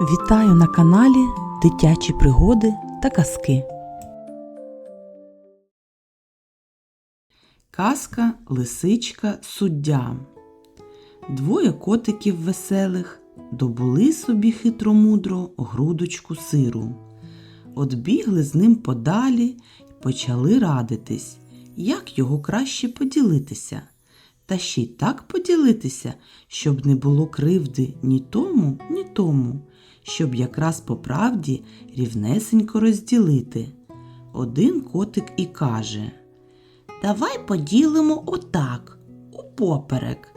Вітаю на каналі Дитячі пригоди та казки. Казка Лисичка суддя. Двоє котиків веселих добули собі хитромудро грудочку сиру. От бігли з ним подалі й почали радитись, як його краще поділитися. Та ще й так поділитися, щоб не було кривди ні тому, ні тому, щоб якраз по правді рівнесенько розділити. Один котик і каже Давай поділимо отак, упоперек.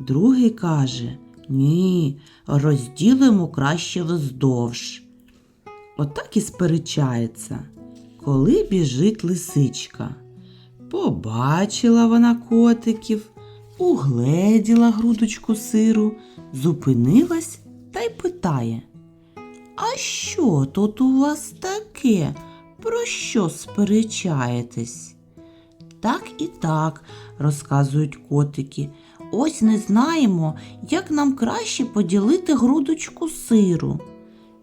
Другий каже Ні, розділимо краще вздовж. Отак і сперечається, коли біжить лисичка. Побачила вона котиків, угледіла грудочку сиру, зупинилась та й питає. А що тут у вас таке? Про що сперечаєтесь? Так і так, розказують котики. Ось не знаємо, як нам краще поділити грудочку сиру.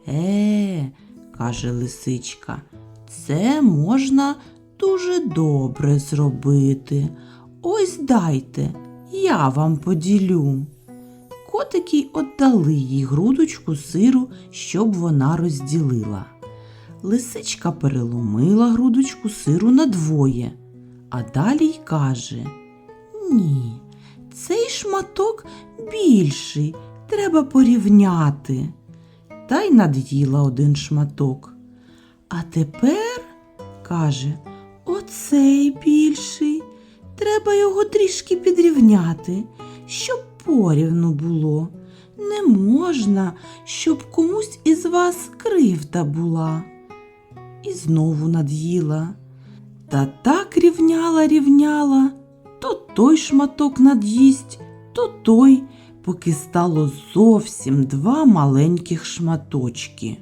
Е, каже лисичка, це можна дуже добре зробити. Ось дайте, я вам поділю. Котики отдали їй грудочку сиру, щоб вона розділила. Лисичка переломила грудочку сиру надвоє, а далі й каже Ні, цей шматок більший, треба порівняти. Та й над'їла один шматок. А тепер, каже, оцей більший. Треба його трішки підрівняти, щоб порівну було. Не можна, щоб комусь із вас кривда була. І знову над'їла. Та так рівняла, рівняла, то той шматок над'їсть, то той, поки стало зовсім два маленьких шматочки.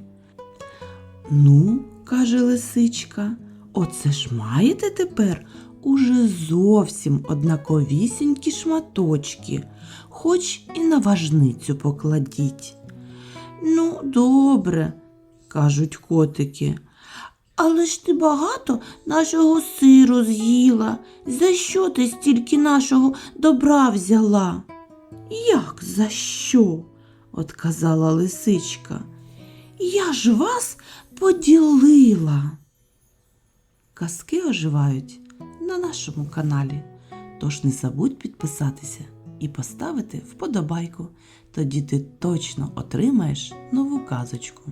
Ну, каже лисичка, оце ж маєте тепер уже зовсім однаковісінькі шматочки, хоч і на важницю покладіть. Ну, добре, кажуть котики. Але ж ти багато нашого сиру з'їла. За що ти стільки нашого добра взяла? Як за що? отказала лисичка. Я ж вас поділила. Казки оживають на нашому каналі. Тож не забудь підписатися і поставити вподобайку. Тоді ти точно отримаєш нову казочку.